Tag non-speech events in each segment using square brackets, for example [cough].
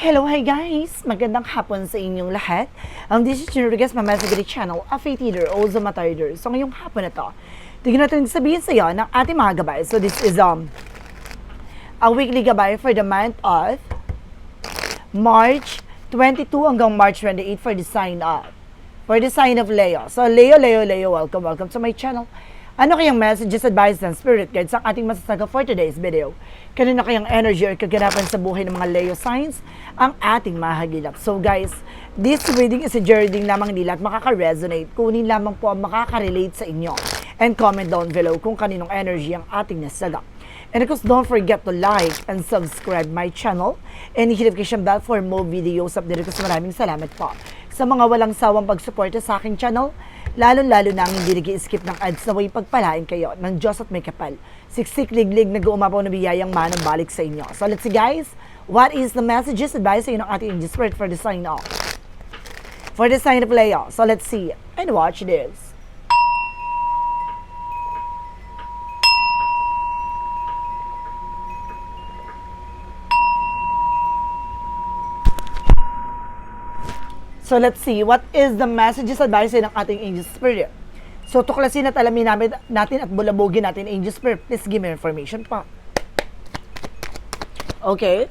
Hello, hi guys! Magandang hapon sa inyong lahat. Um, this is Rodriguez, Mama Sigrid Channel, a faith healer, also matarder. So ngayong hapon na to, tignan natin sabihin sa iyo ng ating mga gabay. So this is um, a weekly gabay for the month of March 22 hanggang March 28 for the sign of for the sign of Leo. So Leo, Leo, Leo, welcome, welcome to my channel. Ano kayang messages, advice, and spirit guides ang ating masasaga for today's video? Kanina kayang energy or kaganapan sa buhay ng mga Leo signs ang ating mahagilap. So guys, this reading is a journey lamang nila at makaka-resonate. Kunin lamang po ang makaka-relate sa inyo. And comment down below kung kaninong energy ang ating nasaga. And of course, don't forget to like and subscribe my channel and hit notification bell for more videos update ko. Maraming salamat po sa mga walang sawang pagsuporta sa aking channel, lalo-lalo na ang hindi nag skip ng ads na way pagpalain kayo ng Diyos at may kapal. Siksik liglig nag-uumapaw na biyayang manang balik sa inyo. So let's see guys, what is the messages advice sa inyo ng ating angel spirit for the sign of? For the sign of Leo. So let's see and watch this. So let's see, what is the messages advice ng ating angel spirit? So tuklasin at alamin namin, natin at bulabugin natin angel spirit. Please give me information pa. Okay.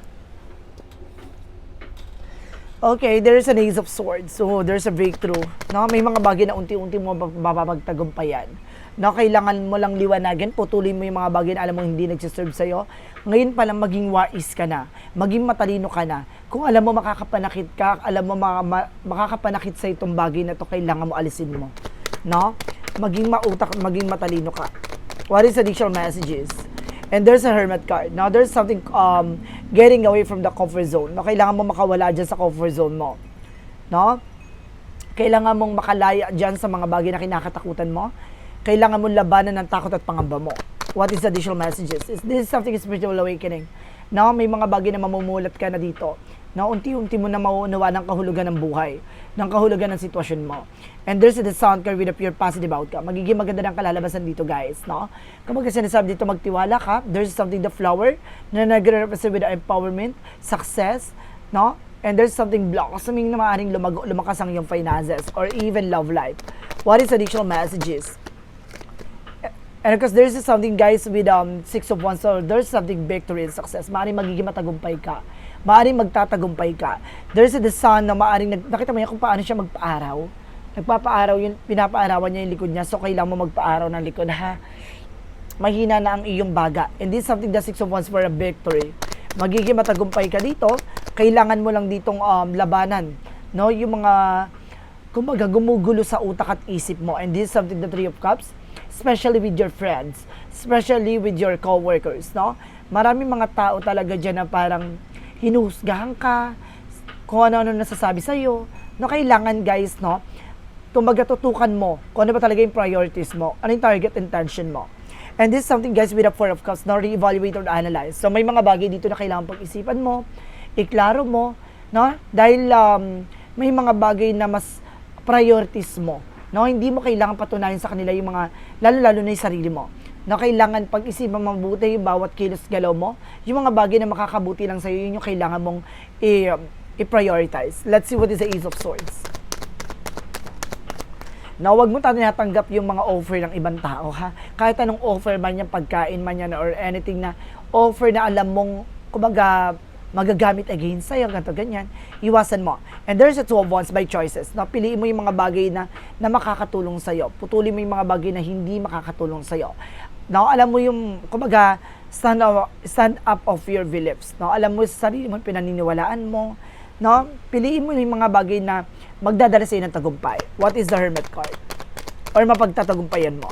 Okay, there is an ace of swords. So there's a breakthrough. No, may mga bagay na unti-unti mo mapapagtagumpayan. No, kailangan mo lang liwanagin, putulin mo yung mga bagay na alam mo hindi nagsiserve sa'yo. Ngayon pa lang maging wise ka na, maging matalino ka na. Kung alam mo makakapanakit ka, alam mo maka, ma- makakapanakit sa itong bagay na to, kailangan mo alisin mo. No? Maging mautak, maging matalino ka. What is additional messages? And there's a hermit card. Now, there's something um, getting away from the comfort zone. No, kailangan mo makawala dyan sa comfort zone mo. No? Kailangan mong makalaya dyan sa mga bagay na kinakatakutan mo. Kailangan mong labanan ng takot at pangamba mo. What is additional messages? Is this is something spiritual awakening? No, may mga bagay na mamumulat ka na dito. No, unti-unti mo na mauunawa ng kahulugan ng buhay, ng kahulugan ng sitwasyon mo. And there's the sound card with a pure positive outcome. Magiging maganda ng kalalabasan dito, guys, no? Kapag sinasabi dito magtiwala ka, there's something the flower na nagre-represent with the empowerment, success, no? And there's something blossoming na maaaring lumago, lumakas ang iyong finances or even love life. What is additional messages? And because there's something guys with um six of wands so there's something victory and success. Maaring magiging matagumpay ka. Maaring magtatagumpay ka. There's the sun na maaring nakita mo yan kung paano siya magpaaraw. Nagpapaaraw yun, pinapaarawan niya yung likod niya. So kailangan mo magpaaraw ng likod ha. Mahina na ang iyong baga. And this is something the six of wands for a victory. Magiging matagumpay ka dito. Kailangan mo lang ditong um, labanan. No, yung mga kumbaga gumugulo sa utak at isip mo. And this is something the three of cups especially with your friends, especially with your co-workers, no? Maraming mga tao talaga dyan na parang hinuhusgahan ka, kung ano-ano nasasabi sa'yo, no? Kailangan, guys, no? Kumbaga, tutukan mo kung ano ba talaga yung priorities mo, ano yung target intention mo. And this is something, guys, with a Four of Cups, no? Re-evaluate or analyze. So, may mga bagay dito na kailangan pag-isipan mo, iklaro mo, no? Dahil um, may mga bagay na mas priorities mo No, hindi mo kailangan patunayan sa kanila yung mga lalo-lalo na yung sarili mo. No, kailangan pag-isipan mabuti yung bawat kilos galaw mo. Yung mga bagay na makakabuti lang sa'yo, yun yung kailangan mong i- i-prioritize. Let's see what is the Ace of Swords. Na wag mo tinatanggap yung mga offer ng ibang tao ha. Kahit anong offer man yan, pagkain man yan or anything na offer na alam mong kumbaga magagamit against sa'yo, ganito, ganyan, iwasan mo. And there's a two of wands by choices. Na piliin mo yung mga bagay na, na makakatulong sa'yo. Putulin mo yung mga bagay na hindi makakatulong sa'yo. Now, alam mo yung, kumbaga, stand up, stand up of your beliefs. No? Alam mo sa sarili mo, pinaniniwalaan mo. No? Piliin mo yung mga bagay na magdadala sa'yo ng tagumpay. What is the Hermit card? Or mapagtatagumpayan mo.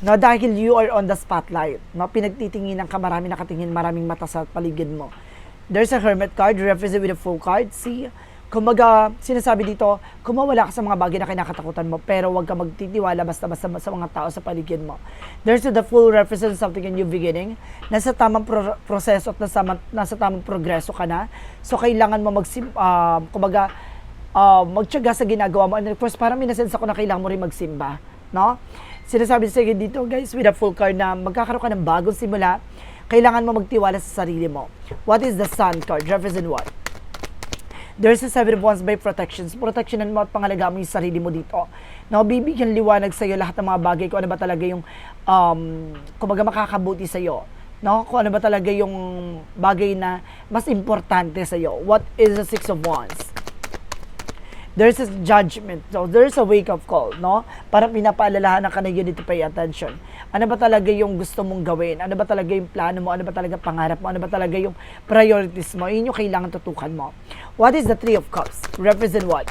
No, dahil you are on the spotlight. No, pinagtitinginan ka, marami nakatingin, maraming mata sa paligid mo. There's a hermit card, represent with a full card. See, kumbaga, sinasabi dito, kumawala ka sa mga bagay na kinakatakutan mo, pero huwag ka magtitiwala basta-basta sa mga tao sa paligid mo. There's the full represent something in new beginning. Nasa tamang pro- proseso at nasa, nasa tamang progreso ka na. So, kailangan mo mag, uh, kumbaga, uh, magtyaga sa ginagawa mo. And of course, parang minasense ako na kailangan mo rin magsimba. No? sinasabi sa dito guys with a full card na magkakaroon ka ng bagong simula kailangan mo magtiwala sa sarili mo. What is the sun card? Represent what? There's a seven of wands by protections. Protectionan mo at pangalagaan mo yung sarili mo dito. No, bibigyan liwanag sa iyo lahat ng mga bagay kung ano ba talaga yung um, kumbaga makakabuti sa iyo. No, kung ano ba talaga yung bagay na mas importante sa iyo. What is the six of wands? there's a judgment. So, there's a wake-up call, no? Para pinapaalalahanan ka na you need pay attention. Ano ba talaga yung gusto mong gawin? Ano ba talaga yung plano mo? Ano ba talaga pangarap mo? Ano ba talaga yung priorities mo? Yun yung kailangan tutukan mo. What is the Three of Cups? Represent what?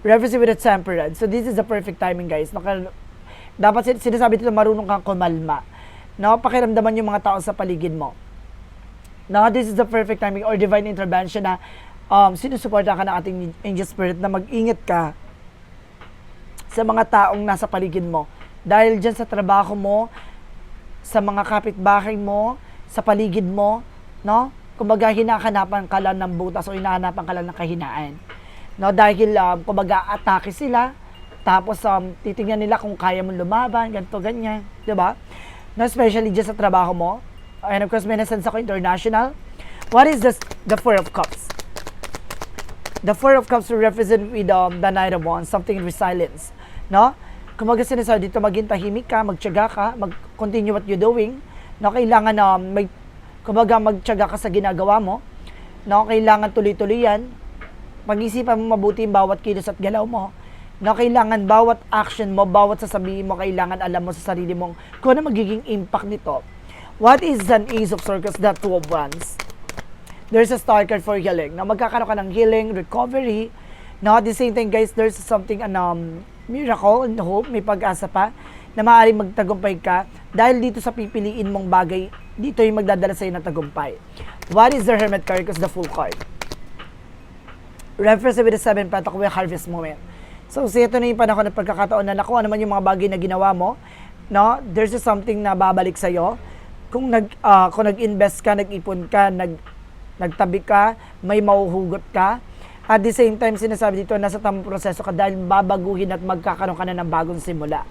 Represent with a temperance. So, this is the perfect timing, guys. Naka, dapat sin- sinasabi dito marunong kang kumalma. No? Pakiramdaman yung mga tao sa paligid mo. Now, this is the perfect timing or divine intervention na um, sinusuporta ka ng ating angel spirit na mag-ingat ka sa mga taong nasa paligid mo. Dahil dyan sa trabaho mo, sa mga kapitbahay mo, sa paligid mo, no? Kumbaga, hinahanapan ka lang ng butas o hinahanapan ka lang ng kahinaan. No? Dahil, um, kumbaga, atake sila, tapos um, titingnan nila kung kaya mong lumaban, ganito, ganyan. 'di ba? No, especially dyan sa trabaho mo. And of course, may nasense ako international. What is this, the Four of Cups? The Four of Cups will represent with um, the Knight of Wands, something in resilience. No? Kung mag sinasabi dito, maging tahimik ka, magtyaga ka, mag-continue what you're doing. No? Kailangan na um, may, kumbaga magtyaga ka sa ginagawa mo. No? Kailangan tuloy-tuloy yan. Pag-isipan mo mabuti yung bawat kilos at galaw mo. No? Kailangan bawat action mo, bawat sasabihin mo, kailangan alam mo sa sarili mong kung ano magiging impact nito. What is an Ace of Circles? The Two of Wands there's a star card for healing. Na magkakaroon ka ng healing, recovery. Now, at the same time, guys, there's something, um, miracle and hope, may pag-asa pa, na maaaring magtagumpay ka dahil dito sa pipiliin mong bagay, dito yung magdadala sa'yo ng tagumpay. What is the Hermit card? Because the full card. Reference with the seven with harvest moment. So, so ito na yung panahon ng pagkakataon na nakuha naman yung mga bagay na ginawa mo, no? There's just something na babalik sa'yo. Kung nag ah, kung nag-invest ka, nag-ipon ka, nag nagtabi ka, may mauhugot ka. At the same time, sinasabi dito, nasa tamang proseso ka dahil babaguhin at magkakaroon ka na ng bagong simula.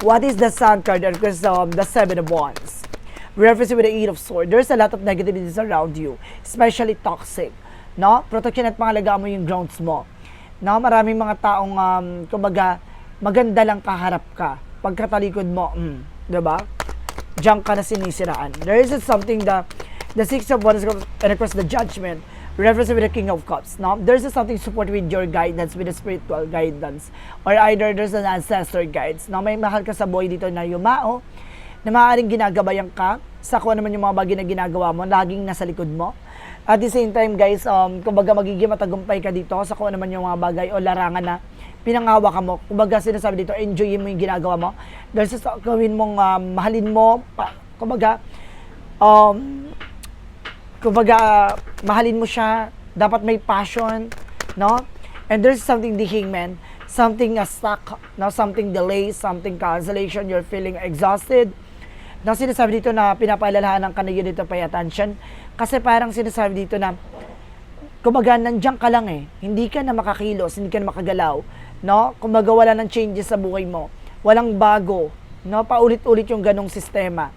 What is the sun card? Because um, the seven of wands. Reference with the eight of swords. There's a lot of negativities around you, especially toxic. No? Protection at pangalagaan mo yung grounds mo. No? Maraming mga taong, um, kumbaga, maganda lang kaharap ka. Pagkatalikod mo, mm, ba? Diyan ka na sinisiraan. There is something that the six of wands and of course the judgment reference with the king of cups. Now, there's something support with your guidance, with the spiritual guidance. Or either there's an ancestor guides. Now, may mahal ka sa boy dito na yumao, na maaaring ginagabayan ka sa kung ano yung mga bagay na ginagawa mo, laging nasa likod mo. At the same time, guys, um, kumbaga magiging matagumpay ka dito sa kung ano yung mga bagay o larangan na pinangawa ka mo. Kumbaga sinasabi dito, enjoyin mo yung ginagawa mo. Sa gawin mong um, mahalin mo, pa, kumbaga, um, kumbaga, mahalin mo siya, dapat may passion, no? And there's something the hangman, something uh, stuck, no? something delay, something cancellation, you're feeling exhausted. Na sinasabi dito na pinapaalalahanan ka na yun dito pay attention. Kasi parang sinasabi dito na, kumbaga, nandiyan ka lang eh. Hindi ka na makakilos, hindi ka na makagalaw. No? Kumbaga, wala ng changes sa buhay mo. Walang bago. No? Paulit-ulit yung ganong sistema.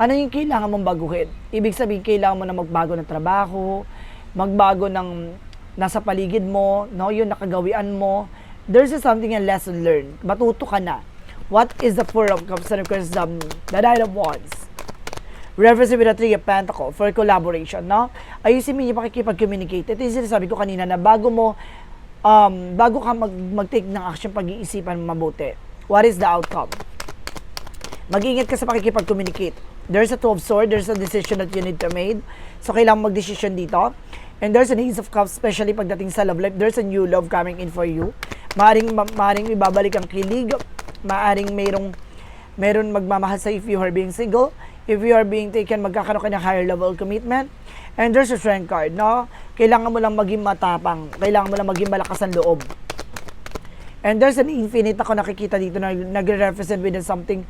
Ano yung kailangan mong baguhin? Ibig sabihin, kailangan mo na magbago ng trabaho, magbago ng nasa paligid mo, no? yung nakagawian mo. There's something a lesson learned. Matuto ka na. What is the Four of Cups and of course the, the Nine of Wands? Reference with the Three of Pentacles for collaboration, no? Ayusin mo yung pakikipag-communicate. Ito yung sinasabi ko kanina na bago mo, um, bago ka mag, mag-take ng action, pag-iisipan mabuti. What is the outcome? Mag-ingat ka sa pakikipag-communicate. There's a two of swords, there's a decision that you need to make. So, kailangan mag-decision dito. And there's an ace of cups, especially pagdating sa love life. There's a new love coming in for you. Maaring, ma- maaring ibabalik ang kilig. Maaring mayroong, meron magmamahal sa if you are being single. If you are being taken, magkakaroon ka ng higher level commitment. And there's a strength card, no? Kailangan mo lang maging matapang. Kailangan mo lang maging malakas ang loob. And there's an infinite ako nakikita dito na nagre-represent with something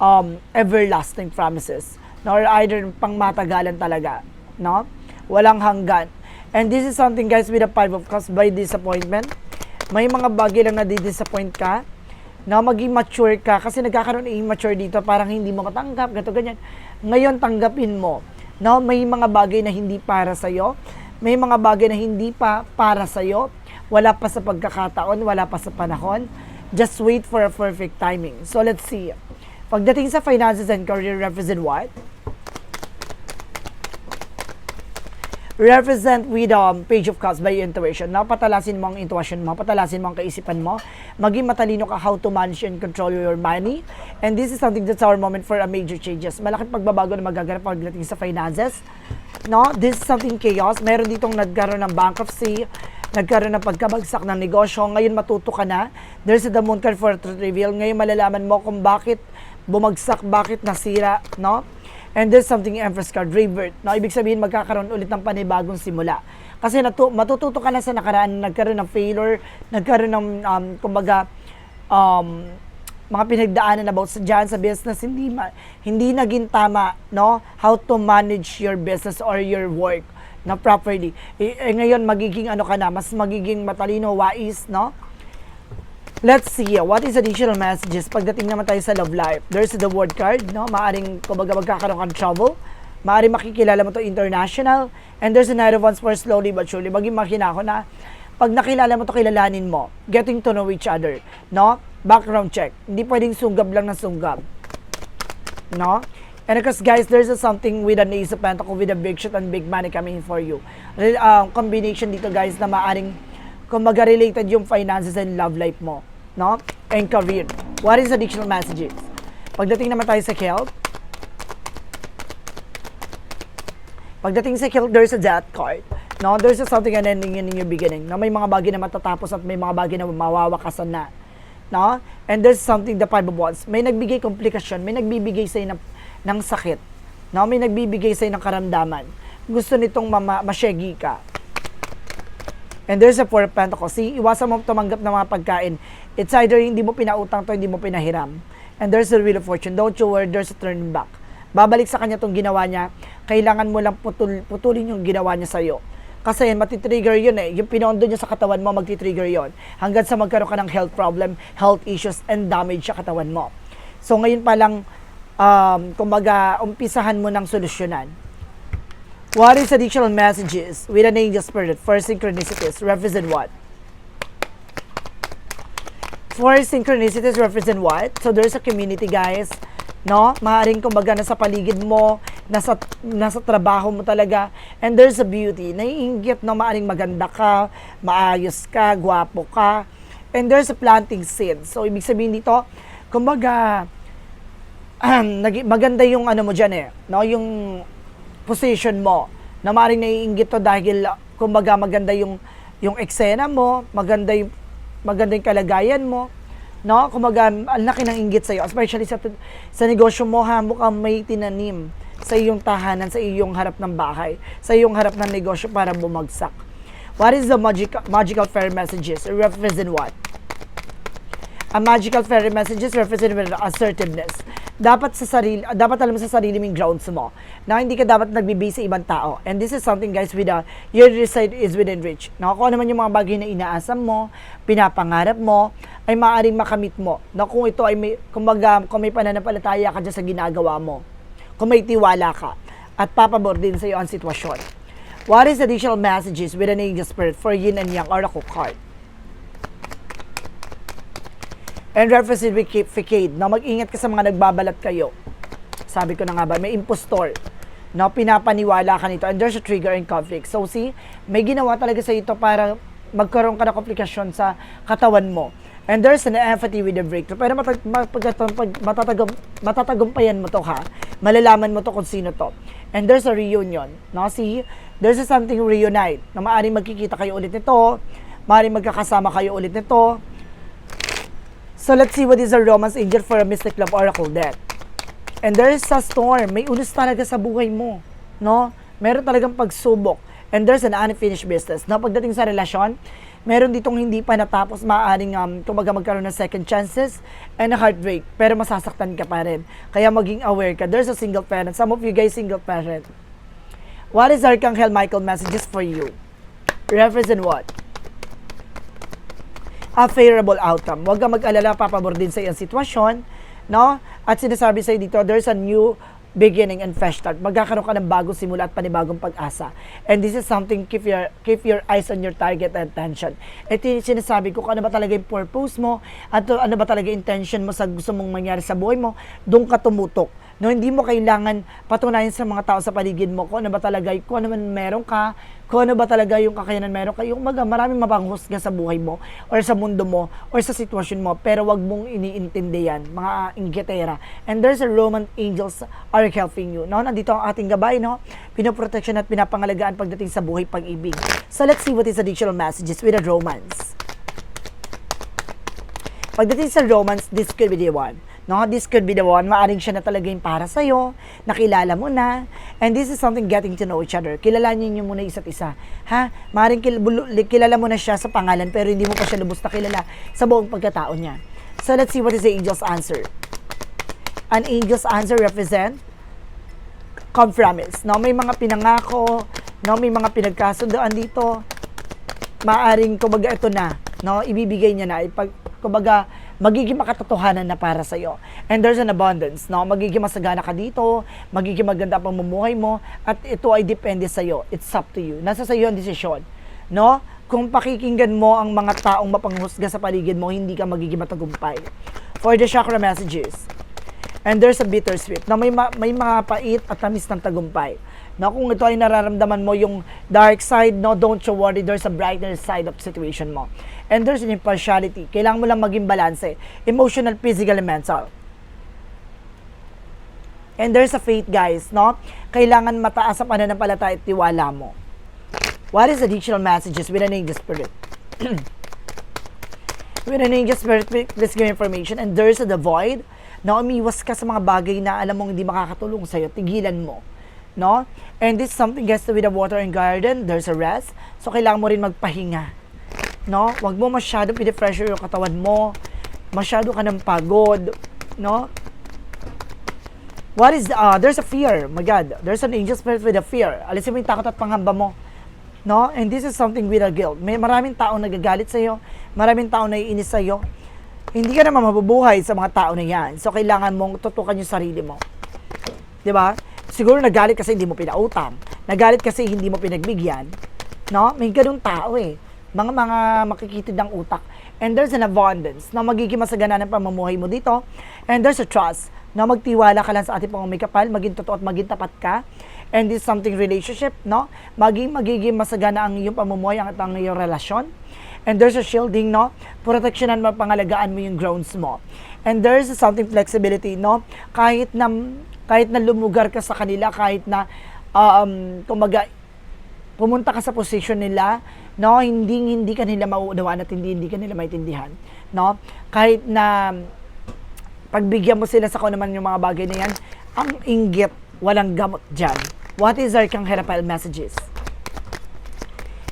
um, everlasting promises. No? Or either pang matagalan talaga. No? Walang hanggan. And this is something guys with a five of cups by disappointment. May mga bagay lang na di-disappoint ka. na maging mature ka kasi nagkakaroon ng immature dito parang hindi mo matanggap gato ganyan ngayon tanggapin mo no may mga bagay na hindi para sa may mga bagay na hindi pa para sa wala pa sa pagkakataon wala pa sa panahon just wait for a perfect timing so let's see pagdating sa finances and career represent what represent with um, page of cups by intuition. Now, patalasin mo ang intuition mo, patalasin mo ang kaisipan mo, maging matalino ka how to manage and control your money. And this is something that's our moment for a major changes. Malaking pagbabago na magaganap pagdating sa finances. No, this is something chaos. Meron ditong nagkaroon ng bankruptcy, nagkaroon ng pagkabagsak ng negosyo. Ngayon matuto ka na. There's the moon card for truth reveal. Ngayon malalaman mo kung bakit bumagsak, bakit nasira, no? And there's something Empress card, revert. No, ibig sabihin magkakaroon ulit ng panibagong simula. Kasi natu- matututo ka na sa nakaraan, nagkaroon ng failure, nagkaroon ng, um, kumbaga, um, mga pinagdaanan about sa dyan sa business, hindi, ma- hindi naging tama, no? How to manage your business or your work na properly. Eh, eh, ngayon, magiging ano ka na, mas magiging matalino, wais, no? Let's see, what is additional messages pagdating naman tayo sa love life? There's the word card, no? Maaring, kumbaga, magkakaroon ka ng trouble. Maaring makikilala mo to international. And there's another ones for slowly but surely. Maging makinako na pag nakilala mo to kilalanin mo. Getting to know each other, no? Background check. Hindi pwedeng sunggab lang na sunggab. No? And because guys, there's a something with an ace of pentacle with a big shot and big money coming for you. Re- uh, combination dito guys na maaring kumbaga related yung finances and love life mo, no? And career. What is additional messages? Pagdating naman tayo sa health, pagdating sa health, there's a death card. No, there's a something and ending in your beginning. No, may mga bagay na matatapos at may mga bagay na mawawakasan na. No? And there's something the five of wands. May nagbigay komplikasyon, may nagbibigay sa'yo ng, ng sakit. No, may nagbibigay sa'yo ng karamdaman. Gusto nitong mama, masyegi ka. And there's a four of pentacles. See, iwasan mo tumanggap ng mga pagkain. It's either hindi mo pinautang to, hindi mo pinahiram. And there's a wheel of fortune. Don't you worry, there's a turn back. Babalik sa kanya tong ginawa niya. Kailangan mo lang putul, putulin yung ginawa niya sa'yo. Kasi matitrigger yun eh. Yung pinondo niya sa katawan mo, magtitrigger yon Hanggang sa magkaroon ka ng health problem, health issues, and damage sa katawan mo. So ngayon pa lang, um, kumbaga, umpisahan mo ng solusyonan. What is additional messages with an angel spirit for synchronicities represent what? For synchronicities represent what? So there's a community guys, no? Maaring kumbaga nasa paligid mo, nasa nasa trabaho mo talaga, and there's a beauty. Naiinggit na maaring maganda ka, maayos ka, gwapo ka, and there's a planting seed. So ibig sabihin dito, kumbaga [clears throat] maganda yung ano mo diyan eh, no? Yung position mo na maaaring naiinggit to dahil kumbaga maganda yung yung eksena mo, maganda yung maganda yung kalagayan mo, no? Kumbaga ang laki ng inggit sa iyo, especially sa sa negosyo mo ha, mukhang may tinanim sa iyong tahanan, sa iyong harap ng bahay, sa iyong harap ng negosyo para bumagsak. What is the magical magical fairy messages? It represent what? A magical fairy messages represent with assertiveness dapat sa sarili, dapat alam mo sa sarili mong grounds mo na hindi ka dapat nagbibigay sa ibang tao. And this is something guys with a, your reside is within reach. Na kung ano man yung mga bagay na inaasam mo, pinapangarap mo, ay maaaring makamit mo. Na kung ito ay may, kumbaga, kung may pananampalataya ka dyan sa ginagawa mo, kung may tiwala ka, at papabor din sa iyo ang sitwasyon. What is additional messages with an angel spirit for yin and yang oracle card? And reversificate, na mag-ingat ka sa mga nagbabalat kayo. Sabi ko na nga ba, may impostor. No, pinapaniwala ka nito. And there's a trigger and conflict. So see, may ginawa talaga sa ito para magkaroon ka ng komplikasyon sa katawan mo. And there's an empathy with the breakthrough. Pero matag, matag, matatagum, matatagumpayan mo to ha. Malalaman mo to kung sino to. And there's a reunion. No? See, there's a something reunite na maaaring magkikita kayo ulit nito. Maaaring magkakasama kayo ulit nito So let's see what is a romance angel for a mystic love oracle deck. And there is a storm. May unos talaga sa buhay mo. No? Meron talagang pagsubok. And there's an unfinished business. Na pagdating sa relasyon, meron ditong hindi pa natapos, maaaring um, kumaga magkaroon ng second chances and a heartbreak. Pero masasaktan ka pa rin. Kaya maging aware ka. There's a single parent. Some of you guys single parent. What is Archangel Michael messages for you? Represent what? A favorable outcome. Huwag kang mag-alala, papabor din sa iyong sitwasyon, no? At sinasabi sa'yo dito, there's a new beginning and fresh start. Magkakaroon ka ng bagong simula at panibagong pag-asa. And this is something, keep your, keep your eyes on your target and attention. Ito yung sinasabi ko, ano ba talaga yung purpose mo, at ano ba talaga intention mo sa gusto mong mangyari sa buhay mo, doon ka tumutok. No, hindi mo kailangan patunayan sa mga tao sa paligid mo kung ano ba talaga, kung ano man meron ka, kung ano ba talaga yung kakayanan meron ka. Yung maga, maraming mapanghusga sa buhay mo, or sa mundo mo, or sa sitwasyon mo, pero wag mong iniintindi yan, mga inggitera. And there's a Roman angels are helping you. No? Nandito ang ating gabay, no? Pinoprotection at pinapangalagaan pagdating sa buhay pag-ibig. So let's see what is additional messages with a romance. Pagdating sa romance, this could be the one. No, this could be the one. Maaring siya na talaga yung para sa'yo. Nakilala mo na. And this is something getting to know each other. Kilalanin niyo muna isa't isa. Ha? Maaring kilala mo na siya sa pangalan pero hindi mo pa siya lubos na kilala sa buong pagkatao niya. So let's see what is the angel's answer. An angel's answer represent compromise. No, may mga pinangako, no, may mga pinagkasundoan dito. Maaring kumbaga ito na, no, ibibigay niya na ipag kumbaga magiging makatotohanan na para sa iyo. And there's an abundance, no? Magiging masagana ka dito, magiging maganda ang pamumuhay mo at ito ay depende sa iyo. It's up to you. Nasa sa iyo ang desisyon, no? Kung pakikinggan mo ang mga taong mapanghusga sa paligid mo, hindi ka magiging matagumpay. For the chakra messages, And there's a bittersweet na may, ma- may mga pait at tamis ng tagumpay. Na kung ito ay nararamdaman mo yung dark side, no, don't you worry, there's a brighter side of situation mo. And there's an impartiality. Kailangan mo lang maging balance. Emotional, physical, and mental. And there's a faith, guys, no? Kailangan mataas ang pananampalataya at tiwala mo. What is additional messages with an angel spirit? with an angel spirit, please give information. And there's a the void na umiwas ka sa mga bagay na alam mong hindi makakatulong sa'yo, tigilan mo. No? And this is something gets with the water and garden, there's a rest. So, kailangan mo rin magpahinga. No? Huwag mo masyado pinipressure yung katawan mo. Masyado ka ng pagod. No? What is, uh, there's a fear. My God, there's an angel spirit with a fear. Alisin mo yung takot at panghamba mo. No? And this is something with a guilt. May maraming tao nagagalit sa'yo. Maraming tao naiinis sa'yo hindi ka naman mabubuhay sa mga tao na yan. So, kailangan mong tutukan yung sarili mo. Di ba? Siguro nagalit kasi hindi mo pinautang. Nagalit kasi hindi mo pinagbigyan. No? May ganung tao eh. Mga mga makikitid ng utak. And there's an abundance na magiging masagana ng pamumuhay mo dito. And there's a trust na magtiwala ka lang sa ating pang kapal, maging totoo at maging tapat ka. And this is something relationship, no? Maging magiging masagana ang iyong pamumuhay at ang iyong relasyon. And there's a shielding, no? Proteksyonan mo, pangalagaan mo yung grounds mo. And there's something flexibility, no? Kahit na, kahit na lumugar ka sa kanila, kahit na, um, kumaga, pumunta ka sa position nila, no? Hindi, hindi ka nila mauunawaan at hindi, hindi ka nila maintindihan, no? Kahit na, pagbigyan mo sila sa kung naman yung mga bagay na yan, ang inggit, walang gamot dyan. What is our Kang Herapal messages?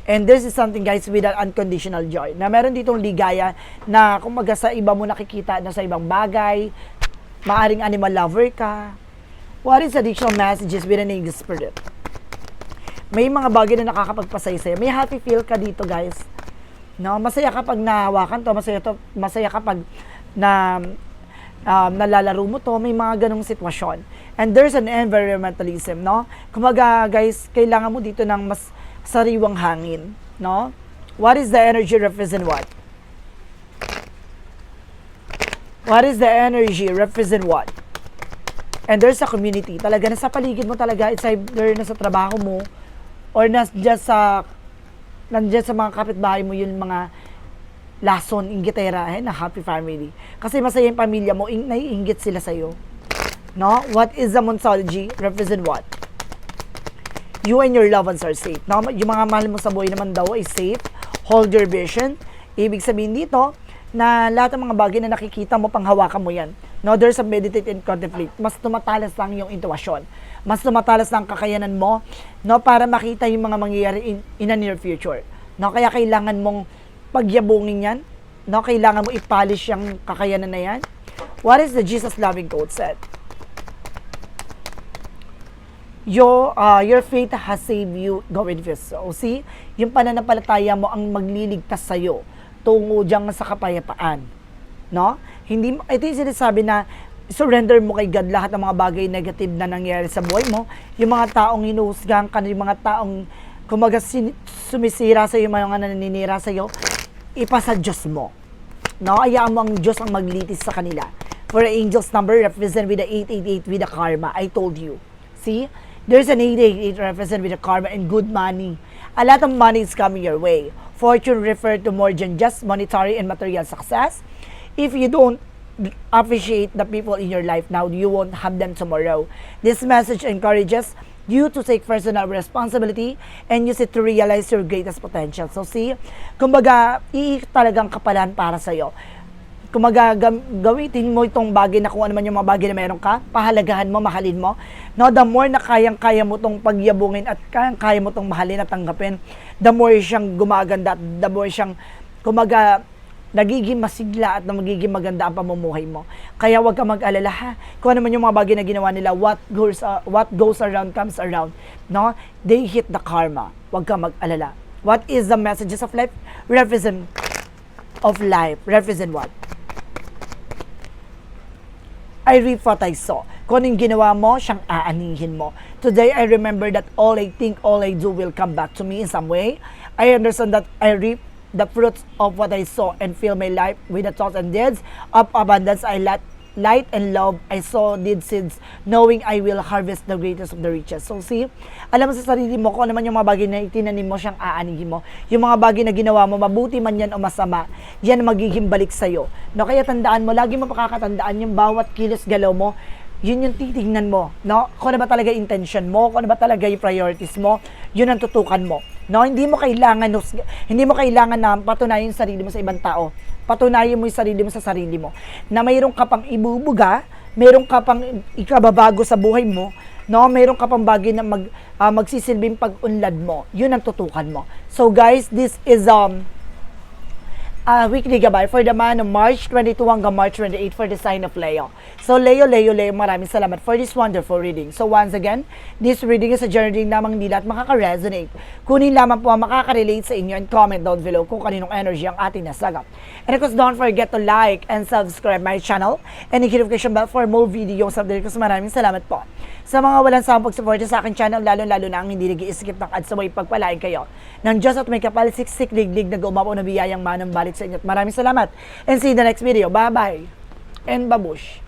And this is something guys with an unconditional joy. Na meron ditong ligaya na kumaga sa iba mo nakikita na sa ibang bagay, maaring animal lover ka. What is additional messages with an angel spirit? May mga bagay na nakakapagpasaya sa'yo. May happy feel ka dito guys. No, masaya kapag nahawakan to, masaya to, masaya kapag na um, nalalaro mo to, may mga ganong sitwasyon. And there's an environmentalism, no? Kumaga guys, kailangan mo dito ng mas sariwang hangin, no? What is the energy represent what? What is the energy represent what? And there's a community. Talaga na sa paligid mo talaga, it's either na sa trabaho mo or na just sa nandiyan sa mga kapitbahay mo yung mga lason, inggitera, eh, na happy family. Kasi masaya yung pamilya mo, ing, naiinggit sila sa'yo. No? What is the Monsology? Represent what? you and your loved ones are safe. No? Yung mga mahal mo sa buhay naman daw ay safe. Hold your vision. Ibig sabihin dito, na lahat ng mga bagay na nakikita mo, panghawakan mo yan. No, there's a meditate and contemplate. Mas tumatalas lang yung intuition. Mas tumatalas lang kakayanan mo, no, para makita yung mga mangyayari in, in a near future. No, kaya kailangan mong pagyabungin yan. No, kailangan mo i-polish yung kakayanan na yan. What is the Jesus loving quote said? your uh, your faith has saved you go with this. So, see, yung pananampalataya mo ang magliligtas sa iyo tungo dyan sa kapayapaan. No? Hindi, ito yung sinasabi na surrender mo kay God lahat ng mga bagay negative na nangyayari sa buhay mo. Yung mga taong hinuhusgahan ka, yung mga taong kumaga sumisira sa iyo, mga naninira sa iyo, ipasa Diyos mo. No? Hayaan mo ang Diyos ang maglitis sa kanila. For the angel's number represent with the 888 with the karma. I told you. See? There's an 888 represent with the karma and good money. A lot of money is coming your way. Fortune refer to more than just monetary and material success. If you don't appreciate the people in your life now, you won't have them tomorrow. This message encourages you to take personal responsibility and use it to realize your greatest potential. So see, kumbaga, i talagang kapalan para sa'yo. Kumaga, gam- gamitin mo itong bagay na kung ano man yung mga bagay na meron ka, pahalagahan mo, mahalin mo. No, the more na kayang-kaya mo itong pagyabungin at kayang-kaya mo itong mahalin at tanggapin, the more siyang gumaganda at the more siyang, kumaga, nagiging masigla at na magiging maganda ang pamumuhay mo. Kaya huwag ka mag-alala ha. Kung ano man yung mga bagay na ginawa nila, what goes, uh, what goes around comes around. No? They hit the karma. Huwag ka mag-alala. What is the messages of life? Represent of life. Represent what? I reap what I saw. Kung anong ginawa mo, siyang aanihin mo. Today, I remember that all I think, all I do will come back to me in some way. I understand that I reap the fruits of what I saw and fill my life with the thoughts and deeds of abundance. I let light and love I saw did seeds knowing I will harvest the greatest of the riches. So see, alam mo sa sarili mo kung ano man yung mga bagay na itinanim mo siyang aanihin mo. Yung mga bagay na ginawa mo, mabuti man yan o masama, yan magiging balik sa'yo. No, kaya tandaan mo, lagi mo pakakatandaan yung bawat kilos galaw mo, yun yung titignan mo, no? Kung ano ba talaga intention mo, kung ano ba talaga yung priorities mo, yun ang tutukan mo. No, hindi mo kailangan hindi mo kailangan na patunayan yung sarili mo sa ibang tao. Patunayan mo yung sarili mo sa sarili mo na mayroon ka pang ibubuga, mayroon ka pang ikababago sa buhay mo, no? Mayroon ka pang bagay na mag ah, magsisilbing pag-unlad mo. Yun ang tutukan mo. So guys, this is um uh, weekly gabay for the month of March 22 hanggang March 28 for the sign of Leo. So Leo, Leo, Leo, maraming salamat for this wonderful reading. So once again, this reading is a reading lamang nila at makaka-resonate. Kunin lamang po ang makaka-relate sa inyo and comment down below kung kaninong energy ang ating nasagap. And of course, don't forget to like and subscribe my channel and hit notification bell for more videos update ko. Maraming salamat po. Sa mga walang sawang pagsuporta sa akin channel, lalo-lalo na ang hindi nag skip ng ads, sabay pagpalain kayo. Ng Diyos at may kapal, siksik, liglig, na gumapo na biyayang manang sa inyo. Maraming salamat. And see you the next video. Bye-bye. And babush.